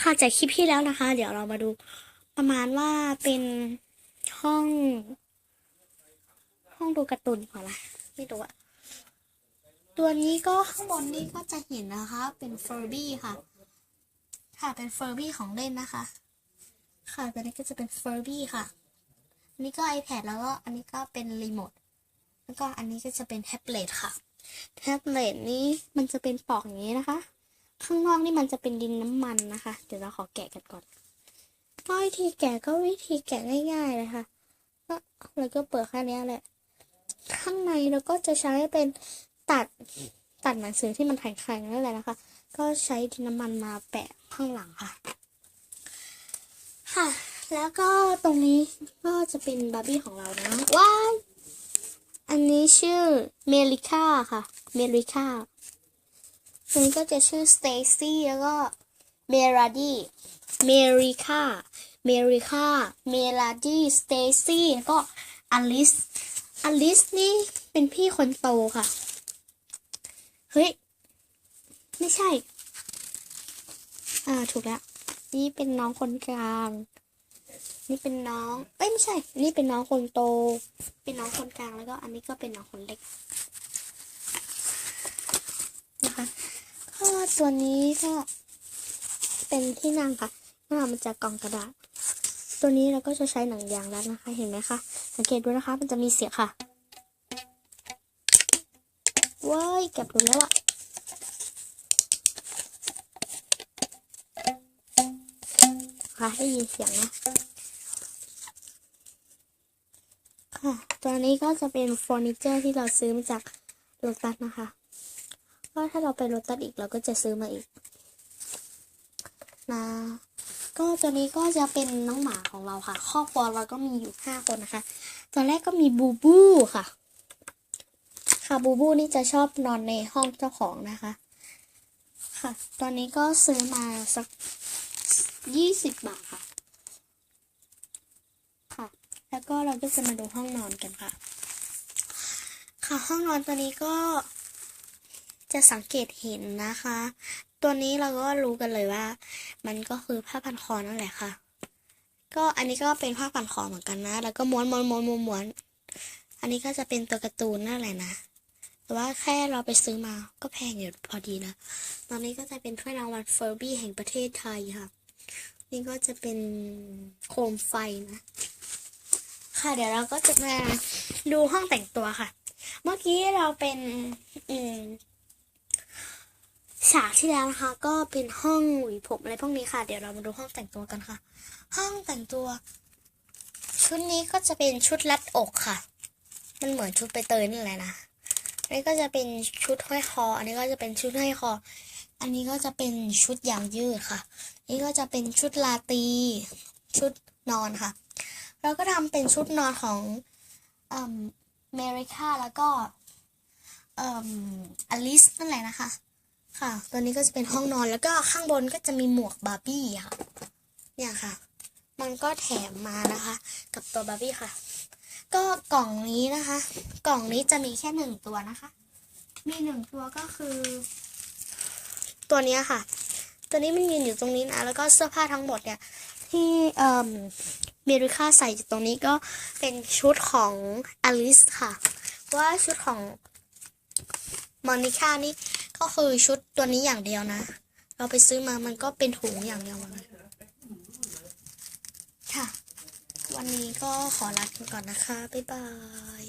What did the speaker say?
ค่ะจากคลิปที่แล้วนะคะ เดี๋ยวเรามาดูประมาณว่าเป็นห้อง ห้องดูการ์ตูนก่อนนะไม่รู้อะตัวนี้ก็ข้างบนนี้ก็จะเห็นนะคะ เป็นเฟอร์บี้ค่ะ ค่ะเป็นเฟอร์บี้ของเล่นนะคะ ค่ะตัวนี้ก็จะเป็นเฟอร์บี้ค่ะอันนี้ก็ iPad แล้วก็อันนี้ก็เป็นรีโมทแล้วก็อันนี้ก็จะเป็นแท็บเล็ตค่ะแท็บเล็ตนี้มันจะเป็นปอกอย่างนี้นะคะ ข้างนอกนี่มันจะเป็นดินน้ำมันนะคะ เดี๋ยวเราขอแกะกันก่อนก็วิธีแกะก็วิธีแกะง่ายๆเลยค่ะก็เราก็เปิดแค่นี้แหละ ข้างในเราก็จะใช้เป็นตัดตัดหนังสือที่มันแข็งๆนั่นแหละนะคะ ก็ใช้ดินน้ำมันมาแปะข้างหลังค่ะ ค่ะ แล้วก็ตรงนี้ก็จะเป็นบาร์บี้ของเรานะว้ายอันนี้ชื่อเมลิค่าค่ะ เมลิค่า ตันี้ก็จะชื่อสเตซี่แล้วก็เมราดีเมริค่าเมริค่าเมลาดีสเตซี่แล้วก็อลิสอลิสนี่เป็นพี่คนโตค่ะ เฮ้ย ไม่ใช่ อ่าถูกแล้ว นี่เป็นน้องคนกลาง นี่เป็นน้อง เอ้ยไม่ใช่ นี่เป็นน้องคนโต เป็นน้องคนกลางแล้วก็อันนี้ก็เป็นน้องคนเล็กนะคะ ก็ตัวนี้ก็เป็นที่นั่งค่ะก็ทำมาจากกล่องกระดาษ ตัวนี้เราก็จะใช้หนังยางรัดนะคะ เห็นไหมคะ สังเกตดูนะคะ มันจะมีเสียงค่ะว้ายเก็บดูแล้วอะค่ะได้ยินเสียงนะ ค่ะ ตัวนี้ก็จะเป็นเฟอร์นิเจอร์ที่เราซื้อมาจากโลตัสนะคะ ก็ถ้าเราไปโลตัสอีกเราก็จะซื้อมาอีกนะก็ตัวนี้ก็จะเป็นน้องหมาของเราค่ะ ครอบครัวเราก็มีอยู่ห้าคนนะคะ ตอนแรกก็มีบูบูค่ะ ค่ะบูบูนี่จะชอบนอนในห้องเจ้าของนะคะ ค่ะ ตอนนี้ก็ซื้อมาสักยี่สิบบาทค่ะ ค่ะ แล้วก็เราก็จะมาดูห้องนอนกันค่ะ ค่ะห้องนอนตัวนี้ก็ จะสังเกตเห็นนะคะ ตัวนี้เราก็รู้กันเลยว่า มันก็คือผ้าพันคอนั่นแหละค่ะ ก็อันนี้ก็เป็นผ้าพันคอเหมือนกันนะ แล้วก็ม้วนม้วนม้วนม้วนม้วนอันนี้ก็จะเป็นตัวการ์ตูนนั่นแหละนะ แต่ว่าแค่เราไปซื้อมาก็แพงอยู่พอดีนะ ตอนนี้ก็จะเป็นถ้วยรางวัลเฟอร์บี้แห่งประเทศไทยค่ะ นี่ก็จะเป็นโคมไฟนะ ค่ะเดี๋ยวเราก็จะมาดูห้องแต่งตัวค่ะ เมื่อกี้เราเป็น อืม ฉากที่แล้วนะคะ ก็เป็นห้องหวีผมอะไรพวกนี้ค่ะ เดี๋ยวเรามาดูห้องแต่งตัวกันค่ะ ห้องแต่งตัว ชุดนี้ก็จะเป็นชุดรัดอกค่ะ มันเหมือนชุดไปเตยนี่แหละนะอันนี้ก็จะเป็นชุดห้อยคอ อันนี้ก็จะเป็นชุดห้อยคอ อันนี้ก็จะเป็นชุดยางยืดค่ะ นี่ก็จะเป็นชุดลาตรีชุดนอนค่ะ เราก็ทำเป็นชุดนอนของอเมริกาแล้วก็อลิสนั่นแหละนะคะ ค่ะ ตัวนี้ก็จะเป็นห้องนอนแล้วก็ข้างบนก็จะมีหมวกบาร์บี้ค่ะ เนี่ยค่ะ มันก็แถมมานะคะ กับตัวบาร์บี้ค่ะ ก็กล่องนี้นะคะ กล่องนี้จะมีแค่หนึ่งตัวนะคะ มีหนึ่งตัวก็คือ ตัวนี้ค่ะ ตัวนี้มันยืนอยู่ตรงนี้นะ แล้วก็เสื้อผ้าทั้งหมดเนี่ย ที่เอ่อเมริค่าใส่อยู่ตรงนี้ก็เป็นชุดของอลิสค่ะเพราะว่าชุดของมอนิค่านี่ ก็คือชุดตัวนี้อย่างเดียวนะ เราไปซื้อมามันก็เป็นถุงอย่างเดียวเลยค่ะ วันนี้ก็ขอลากันก่อนนะคะ บ๊ายบาย